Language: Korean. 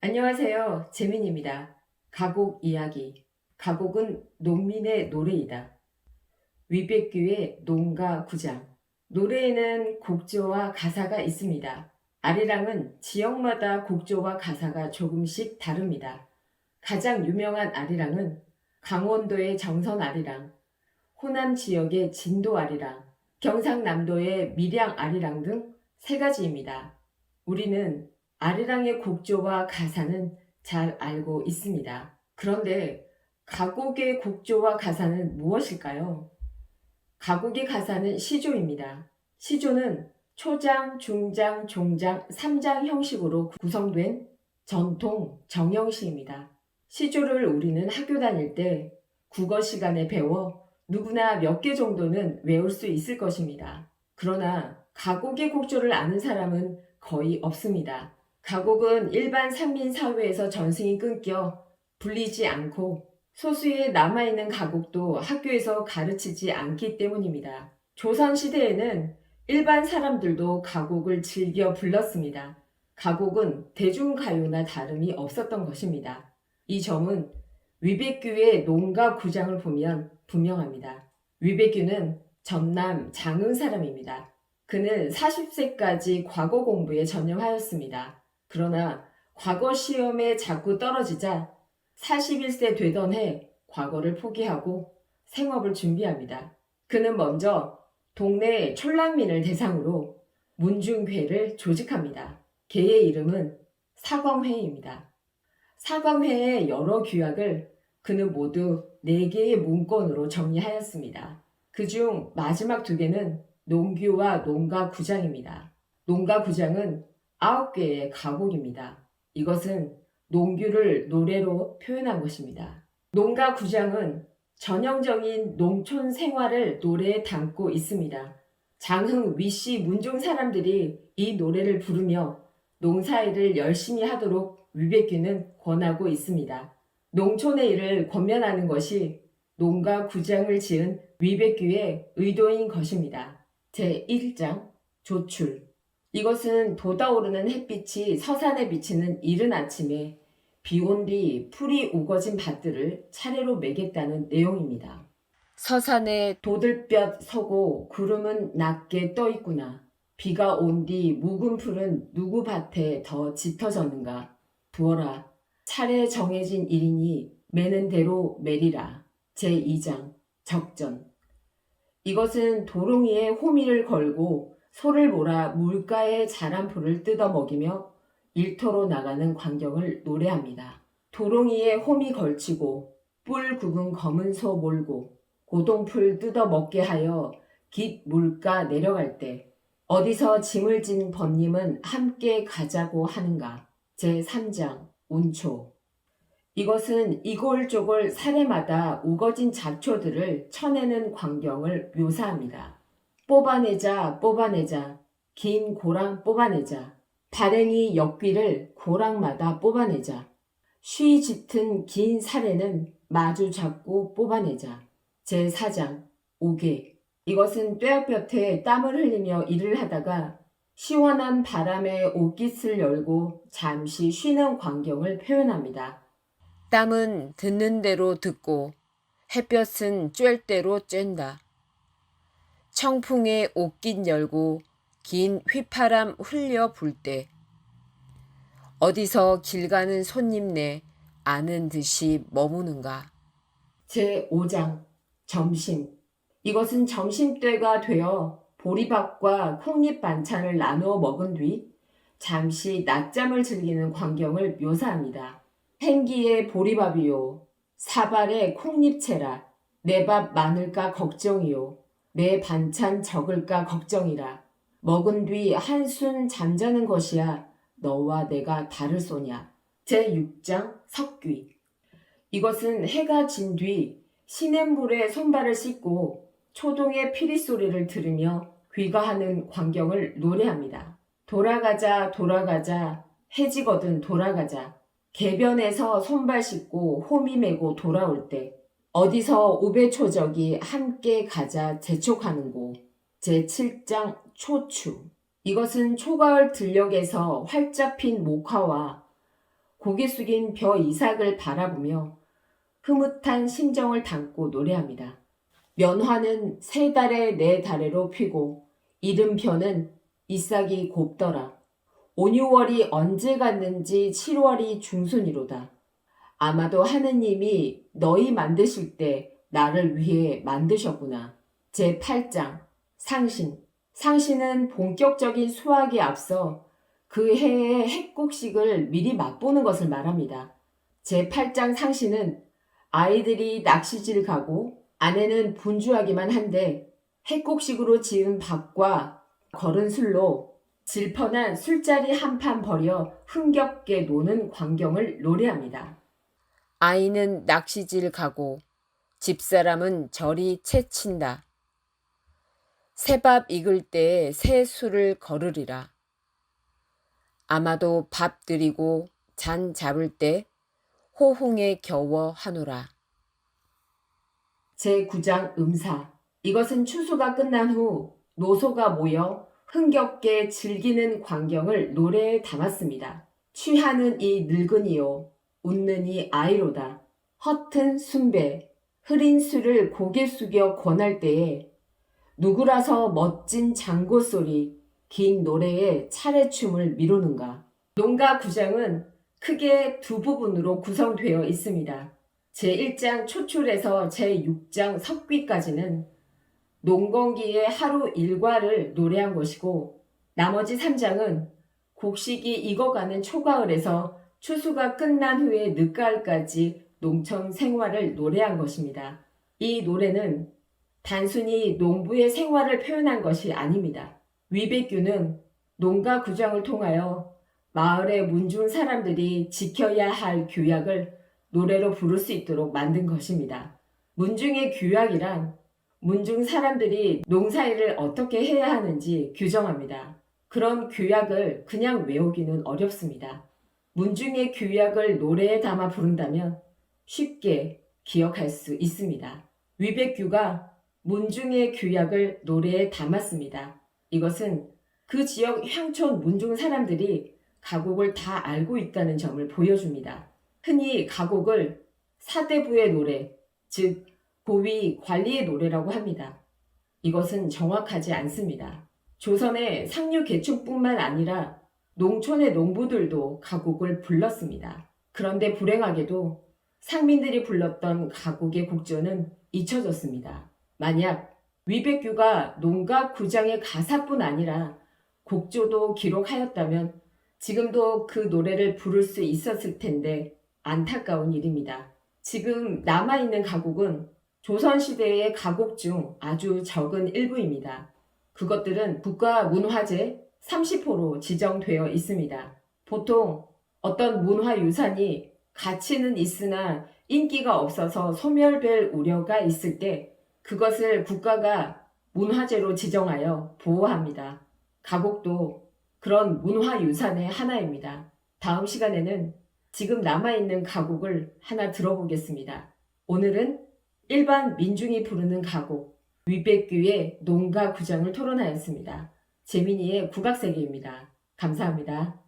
안녕하세요. 재민입니다. 가곡 이야기. 가곡은 농민의 노래이다. 위백규의 농가 구장. 노래에는 곡조와 가사가 있습니다. 아리랑은 지역마다 곡조와 가사가 조금씩 다릅니다. 가장 유명한 아리랑은 강원도의 정선 아리랑, 호남 지역의 진도 아리랑, 경상남도의 밀양 아리랑 등 세 가지입니다. 우리는 아리랑의 곡조와 가사는 잘 알고 있습니다. 그런데 가곡의 곡조와 가사는 무엇일까요? 가곡의 가사는 시조입니다. 시조는 초장, 중장, 종장, 삼장 형식으로 구성된 전통 정형시입니다. 시조를 우리는 학교 다닐 때 국어 시간에 배워 누구나 몇 개 정도는 외울 수 있을 것입니다. 그러나 가곡의 곡조를 아는 사람은 거의 없습니다. 가곡은 일반 산민 사회에서 전승이 끊겨 불리지 않고 소수의 남아있는 가곡도 학교에서 가르치지 않기 때문입니다. 조선시대에는 일반 사람들도 가곡을 즐겨 불렀습니다. 가곡은 대중가요나 다름이 없었던 것입니다. 이 점은 위백규의 농가 구장을 보면 분명합니다. 위백규는 전남 장흥 사람입니다. 그는 40세까지 과거 공부에 전념하였습니다. 그러나 과거 시험에 자꾸 떨어지자 41세 되던 해 과거를 포기하고 생업을 준비합니다. 그는 먼저 동네 촌랑민을 대상으로 문중회를 조직합니다. 개의 이름은 사광회입니다. 사광회의 여러 규약을 그는 모두 4개의 문건으로 정리하였습니다. 그중 마지막 두 개는 농규와 농가 구장입니다. 농가 구장은 9개의 가곡입니다. 이것은 농규를 노래로 표현한 것입니다. 농가 구장은 전형적인 농촌 생활을 노래에 담고 있습니다. 장흥 위씨 문종 사람들이 이 노래를 부르며 농사일을 열심히 하도록 위백규는 권하고 있습니다. 농촌의 일을 권면하는 것이 농가 구장을 지은 위백규의 의도인 것입니다. 제1장 조출 이것은 돋아오르는 햇빛이 서산에 비치는 이른 아침에 비온 뒤 풀이 우거진 밭들을 차례로 매겠다는 내용입니다. 서산에 도들볕 서고 구름은 낮게 떠 있구나. 비가 온 뒤 묵은 풀은 누구 밭에 더 짙어졌는가. 부어라. 차례 정해진 일이니 매는 대로 매리라. 제2장 적전 이것은 도롱이에 호미를 걸고 소를 몰아 물가에 자란 풀을 뜯어 먹이며 일터로 나가는 광경을 노래합니다. 도롱이에 홈이 걸치고 뿔 굵은 검은 소 몰고 고동풀 뜯어 먹게 하여 깃 물가 내려갈 때 어디서 짐을 진 번님은 함께 가자고 하는가. 제3장 운초 이것은 이골저골 사례마다 우거진 잡초들을 쳐내는 광경을 묘사합니다. 뽑아내자 뽑아내자. 긴 고랑 뽑아내자. 발행이 역귀를 고랑마다 뽑아내자. 쉬 짙은 긴 사례는 마주 잡고 뽑아내자. 제4장 오개 이것은 뙤약볕에 땀을 흘리며 일을 하다가 시원한 바람에 옷깃을 열고 잠시 쉬는 광경을 표현합니다. 땀은 듣는 대로 듣고 햇볕은 쬐을 대로 쬐다. 청풍에 옷깃 열고 긴 휘파람 흘려 불 때 어디서 길 가는 손님네 아는 듯이 머무는가. 제5장 점심 이것은 점심때가 되어 보리밥과 콩잎 반찬을 나누어 먹은 뒤 잠시 낮잠을 즐기는 광경을 묘사합니다. 행기에 보리밥이요. 사발에 콩잎채라. 내 밥 많을까 걱정이요. 내 반찬 적을까 걱정이라. 먹은 뒤 한순 잠자는 것이야. 너와 내가 다를 소냐. 제6장 석귀. 이것은 해가 진 뒤 시냇물에 손발을 씻고 초동의 피리 소리를 들으며 귀가하는 광경을 노래합니다. 돌아가자, 돌아가자, 해지거든 돌아가자. 개변에서 손발 씻고 호미 메고 돌아올 때 어디서 우배초적이 함께 가자 재촉하는고 제7장 초추 이것은 초가을 들녘에서 활짝 핀 목화와 고개 숙인 벼 이삭을 바라보며 흐뭇한 심정을 담고 노래합니다. 면화는 세 달에 네 달에로 피고 이른 벼는 이싹이 곱더라. 5, 6월이 언제 갔는지 7월이 중순이로다. 아마도 하느님이 너희 만드실 때 나를 위해 만드셨구나. 제 8장 상신 상신은 본격적인 수학에 앞서 그 해의 핵국식을 미리 맛보는 것을 말합니다. 제 8장 상신은 아이들이 낚시질 가고 아내는 분주하기만 한데 핵곡식으로 지은 밥과 걸은 술로 질펀한 술자리 한판 버려 흥겹게 노는 광경을 노래합니다. 아이는 낚시질 가고 집사람은 저리 채친다. 새밥 익을 때에 새 술을 거르리라. 아마도 밥 드리고 잔 잡을 때 호흥에 겨워 하노라. 제9장 음사. 이것은 추수가 끝난 후 노소가 모여 흥겹게 즐기는 광경을 노래에 담았습니다. 취하는 이 늙은이요, 웃는 이 아이로다. 허튼 순배, 흐린 술을 고개 숙여 권할 때에 누구라서 멋진 장고 소리, 긴 노래에 차례춤을 미루는가. 농가 구장은 크게 두 부분으로 구성되어 있습니다. 제1장 초출에서 제6장 석귀까지는 농건기의 하루 일과를 노래한 것이고 나머지 3장은 곡식이 익어가는 초가을에서 추수가 끝난 후에 늦가을까지 농촌 생활을 노래한 것입니다. 이 노래는 단순히 농부의 생활을 표현한 것이 아닙니다. 위백규는 농가 구장을 통하여 마을의 문중 사람들이 지켜야 할 규약을 노래로 부를 수 있도록 만든 것입니다. 문중의 규약이란 문중 사람들이 농사일을 어떻게 해야 하는지 규정합니다. 그런 규약을 그냥 외우기는 어렵습니다. 문중의 규약을 노래에 담아 부른다면 쉽게 기억할 수 있습니다. 위백규가 문중의 규약을 노래에 담았습니다. 이것은 그 지역 향촌 문중 사람들이 가곡을 다 알고 있다는 점을 보여줍니다. 흔히 가곡을 사대부의 노래, 즉 고위 관리의 노래라고 합니다. 이것은 정확하지 않습니다. 조선의 상류 계층뿐만 아니라 농촌의 농부들도 가곡을 불렀습니다. 그런데 불행하게도 상민들이 불렀던 가곡의 곡조는 잊혀졌습니다. 만약 위백규가 농가 구장의 가사뿐 아니라 곡조도 기록하였다면 지금도 그 노래를 부를 수 있었을 텐데 안타까운 일입니다. 지금 남아있는 가곡은 조선시대의 가곡 중 아주 적은 일부입니다. 그것들은 국가문화재 30호로 지정되어 있습니다. 보통 어떤 문화유산이 가치는 있으나 인기가 없어서 소멸될 우려가 있을 때 그것을 국가가 문화재로 지정하여 보호합니다. 가곡도 그런 문화유산의 하나입니다. 다음 시간에는 지금 남아있는 가곡을 하나 들어보겠습니다. 오늘은 일반 민중이 부르는 가곡, 위백규의 농가 구장을 토론하였습니다. 재민이의 국악세계입니다. 감사합니다.